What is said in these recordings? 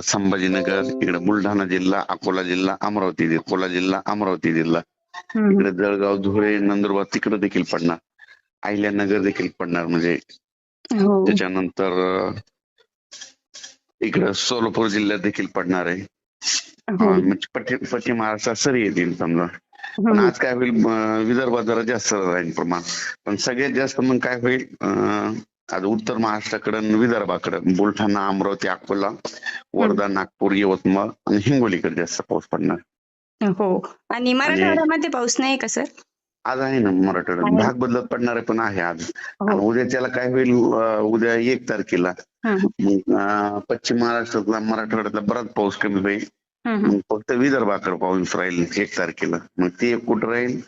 संभाजीनगर इकडे बुलढाणा जिल्हा अकोला जिल्हा अमरावती अकोला जिल्हा अमरावती जिल्हा. इकडे जळगाव धुळे नंदुरबार तिकडे देखील पडणार. अहिल्यानगर देखील पडणार म्हणजे हो. त्याच्यानंतर इकडं सोलापूर जिल्ह्यात देखील पडणार आहे. हो. म्हणजे पश्चिम महाराष्ट्रात सरी येतील समजा. पण हम्म. आज काय होईल विदर्भात जरा जास्त राहील प्रमाण. पण सगळ्यात जास्त मग काय होईल आज उत्तर महाराष्ट्राकडे विदर्भाकडे बुलढाणा अमरावती अकोला वर्धा नागपूर यवतमाळ आणि हिंगोलीकडे जास्त पाऊस पडणार. हो. आणि मराठवाड्यामध्ये पाऊस नाही का सर? आज आहे ना मराठवाड्यात. भाग बदलत पडणार पण आहे आज. हो. आणि उद्याच्याला काय होईल उद्या एक तारखेला पश्चिम महाराष्ट्रातला मराठवाड्यातला बराच पाऊस कमी होईल. फक्त विदर्भाकडे पाऊस राहील एक तारखेला. मग ते कुठं राहील?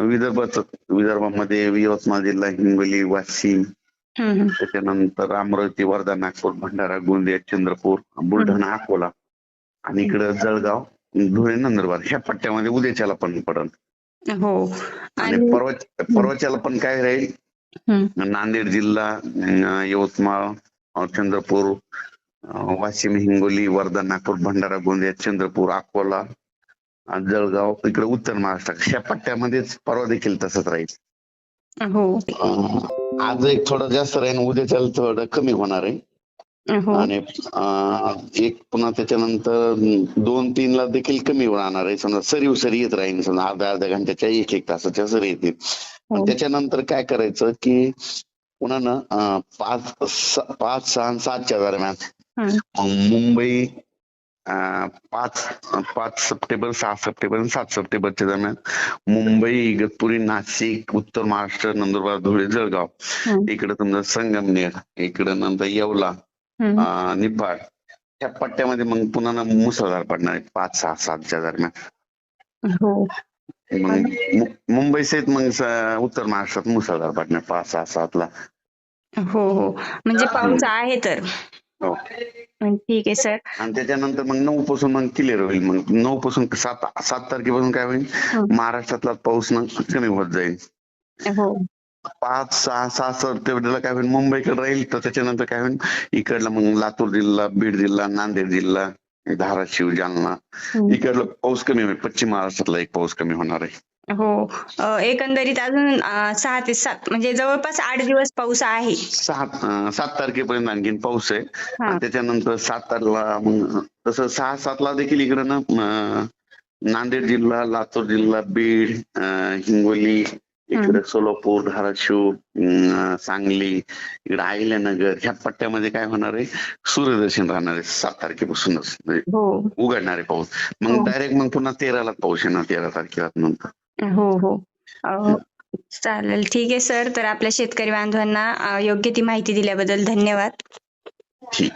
विदर्भात विदर्भामध्ये यवतमाळ जिल्हा हिंगोली वाशिम. त्याच्यानंतर अमरावती वर्धा नागपूर भंडारा गोंदिया चंद्रपूर बुलढाणा अकोला आणि इकडं जळगाव धुळे नंदुरबार ह्या पट्ट्यामध्ये उद्याच्याला पण पडल हो. आणि आणि परवा परवाच्याला पण काय राहील. नांदेड जिल्हा यवतमाळ चंद्रपूर वाशिम हिंगोली वर्धा नागपूर भंडारा गोंदिया चंद्रपूर अकोला जळगाव इकडे उत्तर महाराष्ट्र ह्या पट्ट्यामध्येच परवा देखील तसंच राहील. हो. आज एक थोडं जास्त राहील उद्याच्याला थोडं कमी होणार आहे. हो. आणि एक पुन्हा त्याच्यानंतर दोन तीन ला देखील कमी राहणार आहे. समजा सरी सरी येत राहील समजा अर्ध्या अर्ध्या घंट्याच्या एक एक तासाच्या सरी येतील. हो. त्याच्यानंतर काय करायचं की पुन्हा ना पाच पाच सहा सातच्या दरम्यान. मुंबई पाच पाच सप्टेंबर सहा सप्टेंबर आणि सात सप्टेंबरच्या दरम्यान मुंबई इगतपुरी नाशिक उत्तर महाराष्ट्र नंदुरबार धुळे जळगाव. इकडे समजा संगमनेर इकडे नंतर येवला निफाड. त्या पट्ट्यामध्ये मग पुन्हा ना मुसळधार पडणार आहे पाच सहा सातच्या दरम्यान. हो. मग मुंबई सहित मग उत्तर महाराष्ट्रात मुसळधार पडणार पाच सहा सातला. हो हो. म्हणजे पाऊस आहे तर. हो. ठीक आहे सर. आणि त्याच्यानंतर मग नऊ पासून मग क्लिअर होईल. मग नऊ पासून सात सात तारखेपासून काय होईल? हं. महाराष्ट्रातला पाऊस ना कमी होत जाईल. हो. पाच सहा सहा सप्टेंबरला काय होईल? मुंबईकडे राहील तर त्याच्यानंतर काय होईल? इकडला मग लातूर जिल्हा बीड जिल्हा नांदेड जिल्हा धाराशिव जालना. हम्म. इकडला पाऊस कमी होईल. पश्चिम महाराष्ट्रातला एक पाऊस कमी होणार आहे. हो. एकंदरीत अजून सहा ते सात म्हणजे जवळपास आठ दिवस पाऊस आहे. सात सात तारखेपर्यंत आणखीन पाऊस आहे. हा. आणि त्याच्यानंतर सात तारखेला मग तसं सहा सातला देखील इकडं ना नांदेड जिल्हा लातूर जिल्हा बीड हिंगोली इकडे सोलापूर धाराशिव सांगली इकडे अहिल्यानगर ह्या पट्ट्यामध्ये काय होणार आहे? सूर्यदर्शन राहणार आहे सात तारखेपासूनच. म्हणजे हो. उघडणार आहे पाऊस. हो. मग डायरेक्ट मग पुन्हा तेराला पाऊस येणार तेरा तारखेला नंतर. हो हो. अ, चालेल. ठीक आहे सर. तर आपल्या शेतकरी बांधवांना अ, योग्य ती माहिती दिल्याबद्दल धन्यवाद. ठीक.